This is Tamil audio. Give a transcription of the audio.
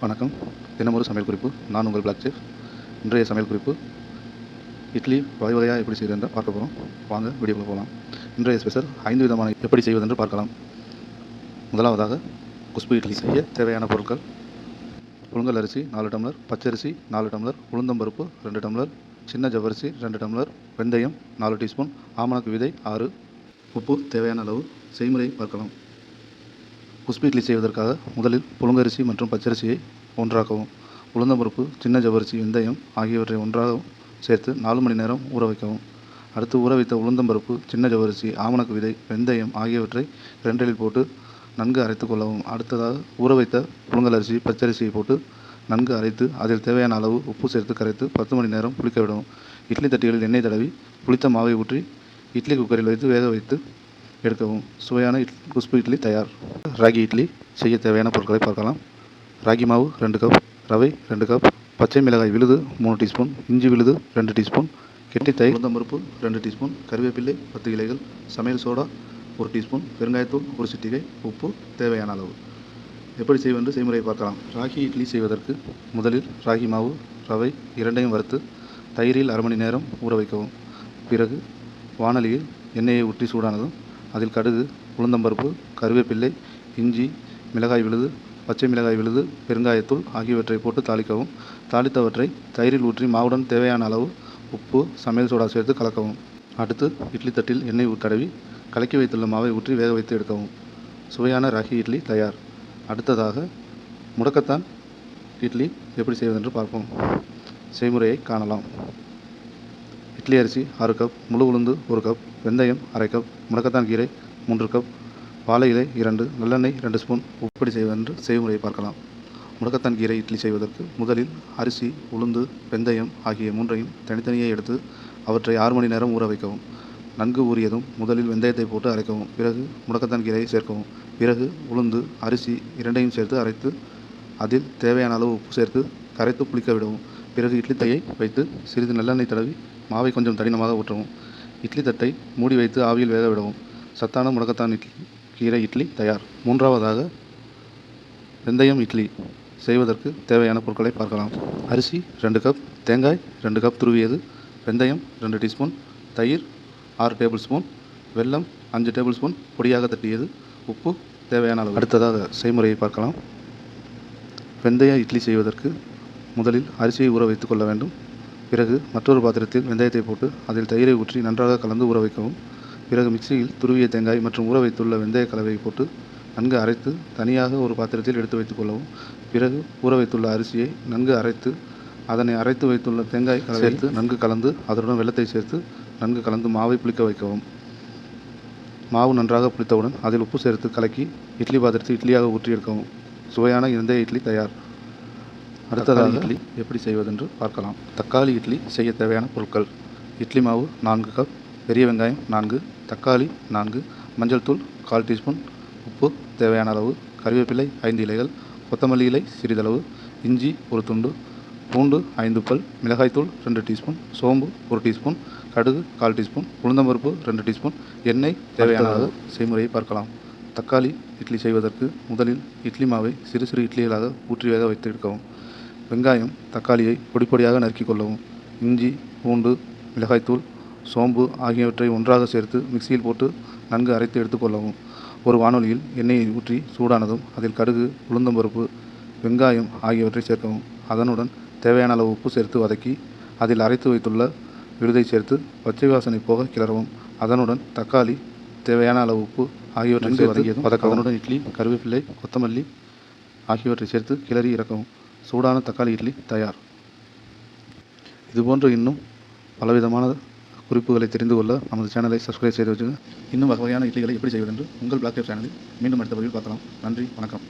வணக்கம். தினமொரு சமையல் குறிப்பு. நான் உங்கள் பிளாக் செஃப் இன்றைய சமையல் குறிப்பு. இட்லி வகை வகையாக எப்படி செய்வது என்று பார்க்க போகிறோம் வாங்க வீடியோக்குள்ள போகலாம் இன்றைய ஸ்பெஷல் ஐந்து விதமான எப்படி செய்வது என்று பார்க்கலாம். முதலாவதாக குஷ்பு இட்லி செய்ய தேவையான பொருட்கள். புழுங்கல் அரிசி நாலு டம்ளர் பச்சரிசி நாலு டம்ளர் உளுந்தம்பருப்பு ரெண்டு டம்ளர் சின்ன ஜவ்வரிசி ரெண்டு டம்ளர் வெந்தயம் நாலு டீஸ்பூன் ஆமணக்கு விதை ஆறு. உப்பு தேவையான அளவு. செய்முறை பார்க்கலாம். குஸ்பி இட்லி செய்வதற்காக முதலில் புழுங்கரிசி மற்றும் பச்சரிசியை ஒன்றாக்கவும் உளுந்தம்பருப்பு சின்ன ஜவ்வரிசி வெந்தயம் ஆகியவற்றை ஒன்றாக சேர்த்து நாலு மணி நேரம் ஊற வைக்கவும். அடுத்து ஊற வைத்த உளுந்தம்பருப்பு சின்ன ஜவ்வரிசி ஆமணக்கு விதை வெந்தயம் ஆகியவற்றை இரண்டலில் போட்டு நன்கு அரைத்து கொள்ளவும். அடுத்ததாக ஊற வைத்த புழுங்கல் அரிசி பச்சரிசியை போட்டு நன்கு அரைத்து அதில் தேவையான அளவு உப்பு சேர்த்து கரைத்து பத்து மணி நேரம் புளிக்க விடவும். இட்லி தட்டிகளில் எண்ணெய் தடவி புளித்த மாவை ஊற்றி இட்லி குக்கரில் வைத்து வேக வைத்து எடுக்கவும். சுவையான இட் குஸ்பு இட்லி தயார். ராகி இட்லி செய்ய தேவையான பொருட்களை பார்க்கலாம். ராகி மாவு ரெண்டு கப் ரவை ரெண்டு கப் பச்சை மிளகாய் விழுது மூணு டீஸ்பூன் இஞ்சி விழுது ரெண்டு டீஸ்பூன் கெட்டி தை உளுந்தம்பருப்பு ரெண்டு டீஸ்பூன் கருவேப்பிலை பத்து இலைகள் சமையல் சோடா ஒரு டீஸ்பூன் பெருங்காயத்தூள் ஒரு சிட்டிகை உப்பு தேவையான அளவு. எப்படி செய்வென்று செய்முறையை பார்க்கலாம். ராகி இட்லி செய்வதற்கு முதலில் ராகி மாவு ரவை இரண்டையும் வறுத்து தயிரில் அரை மணி நேரம் ஊற வைக்கவும். பிறகு வானலியில் எண்ணெயை ஊற்றி சூடானதும் அதில் கடுகு உளுந்தம்பருப்பு கருவேப்பிள்ளை இஞ்சி மிளகாய் விழுது பச்சை மிளகாய் விழுது பெருங்காயத்தூள் ஆகியவற்றை போட்டு தாளிக்கவும். தாளித்தவற்றை தயிரில் ஊற்றி மாவுடன் தேவையான அளவு உப்பு சமையல் சோடா சேர்த்து கலக்கவும். அடுத்து இட்லி தட்டில் எண்ணெய் தடவி கலக்கி வைத்துள்ள மாவை ஊற்றி வேக வைத்து எடுக்கவும். சுவையான ராகி இட்லி தயார். அடுத்ததாக முடக்கத்தான் இட்லி எப்படி செய்வதென்று பார்ப்போம். செய்முறையை காணலாம். இட்லி அரிசி ஆறு கப் முழு உளுந்து ஒரு கப் வெந்தயம் அரை கப் முடக்கத்தான் கீரை மூன்று கப் பாலை இலை இரண்டு நல்லெண்ணெய் ரெண்டு ஸ்பூன் உப்படி செய்வதென்று செய்முறையை பார்க்கலாம். முடக்கத்தான் கீரை இட்லி செய்வதற்கு முதலில் அரிசி உளுந்து வெந்தயம் ஆகிய மூன்றையும் தனித்தனியே எடுத்து அவற்றை ஆறு மணி நேரம் ஊற வைக்கவும். நன்கு ஊறியதும் முதலில் வெந்தயத்தை போட்டு அரைக்கவும். பிறகு முடக்கத்தான் கீரையை சேர்க்கவும். பிறகு உளுந்து அரிசி இரண்டையும் சேர்த்து அரைத்து அதில் தேவையான அளவு உப்பு சேர்த்து கரைத்து புளிக்க விடவும். பிறகு இட்லி தையை வைத்து சிறிது நல்லெண்ணெய் தடவி மாவை கொஞ்சம் தடினமாக ஊற்றவும். இட்லி தட்டை மூடி வைத்து ஆவியில் வேக விடவும். சத்தான முடக்கத்தான் இட்லி. கீரை இட்லி தயார். மூன்றாவதாக வெந்தயம் இட்லி செய்வதற்கு தேவையான பொருட்களை பார்க்கலாம். அரிசி ரெண்டு கப் தேங்காய் ரெண்டு கப் துருவியது. வெந்தயம் ரெண்டு டீஸ்பூன் தயிர் ஆறு டேபிள் ஸ்பூன் வெல்லம் அஞ்சு டேபிள் ஸ்பூன் பொடியாக தட்டியது. உப்பு தேவையான அளவு. அடுத்ததாக செய்முறையை பார்க்கலாம். வெந்தய இட்லி செய்வதற்கு முதலில் அரிசியை ஊற வைத்து கொள்ள வேண்டும். பிறகு மற்றொரு பாத்திரத்தில் வெந்தயத்தை போட்டு அதில் தயிரை ஊற்றி நன்றாக கலந்து ஊற வைக்கவும். பிறகு மிக்சியில் துருவிய தேங்காய் மற்றும் ஊற வைத்துள்ள வெந்தய கலவையை போட்டு நன்கு அரைத்து தனியாக ஒரு பாத்திரத்தில் எடுத்து வைத்துக் கொள்ளவும். பிறகு ஊற வைத்துள்ள அரிசியை நன்கு அரைத்து அதனை அரைத்து வைத்துள்ள தேங்காய் சேர்த்து நன்கு கலந்து அதனுடன் வெள்ளத்தை சேர்த்து நன்கு கலந்து மாவை புளிக்க வைக்கவும். மாவு நன்றாக புளித்தவுடன் அதில் உப்பு சேர்த்து கலக்கி இட்லி பாத்திரத்தில் இட்லியாக ஊற்றி எடுக்கவும் சுவையான வெந்தய இட்லி தயார். அடுத்ததாக இட்லி எப்படி செய்வதென்று பார்க்கலாம். தக்காளி இட்லி செய்ய தேவையான பொருட்கள். இட்லி மாவு நான்கு கப் பெரிய வெங்காயம் நான்கு தக்காளி நான்கு மஞ்சள் தூள் கால் டீஸ்பூன் உப்பு தேவையான அளவு கறிவேப்பிலை ஐந்து இலைகள் கொத்தமல்லி இலை சிறிதளவு இஞ்சி ஒரு துண்டு பூண்டு ஐந்து பல் மிளகாய்த்தூள் ரெண்டு டீஸ்பூன் சோம்பு ஒரு டீஸ்பூன் கடுகு கால் டீஸ்பூன் உளுந்தம்பருப்பு ரெண்டு டீஸ்பூன் எண்ணெய் தேவையான அளவு செய்முறையை பார்க்கலாம். தக்காளி இட்லி செய்வதற்கு முதலில் இட்லி மாவை சிறு சிறு இட்லிகளாக ஊற்றி வேக வைத்து எடுக்கவும் வெங்காயம் தக்காளியை பொடி பொடியாக நறுக்கிக் கொள்ளவும். இஞ்சி பூண்டு மிளகாய்த்தூள் சோம்பு ஆகியவற்றை ஒன்றாக சேர்த்து மிக்சியில் போட்டு நன்கு அரைத்து எடுத்துக்கொள்ளவும் ஒரு வானொலியில் எண்ணெயை ஊற்றி சூடானதும் அதில் கடுகு உளுந்தம்பருப்பு வெங்காயம் ஆகியவற்றை சேர்க்கவும். அதனுடன் தேவையான அளவு உப்பு சேர்த்து வதக்கி அதில் அரைத்து வைத்துள்ள விழுதை சேர்த்து பச்சை வாசனை போக கிளறவும். அதனுடன் தக்காளி தேவையான அளவு உப்பு ஆகியவற்றை வதக்கியதும். வதக்க அதனுடன் இட்லி கருவேப்பிலை கொத்தமல்லி ஆகியவற்றை சேர்த்து கிளறி இறக்கவும். சூடான தக்காளி இட்லி தயார். இதுபோன்று இன்னும் பலவிதமான குறிப்புகளை தெரிந்து கொள்ள நமது சேனலை சப்ஸ்கிரைப் செய்து வச்சுங்க. இன்னும் வகையான இட்லிகளை எப்படி செய்வதென்று உங்கள் பிளாக் சேனலில் மீண்டும் அடுத்த பதிவில் பார்க்கலாம். நன்றி வணக்கம்.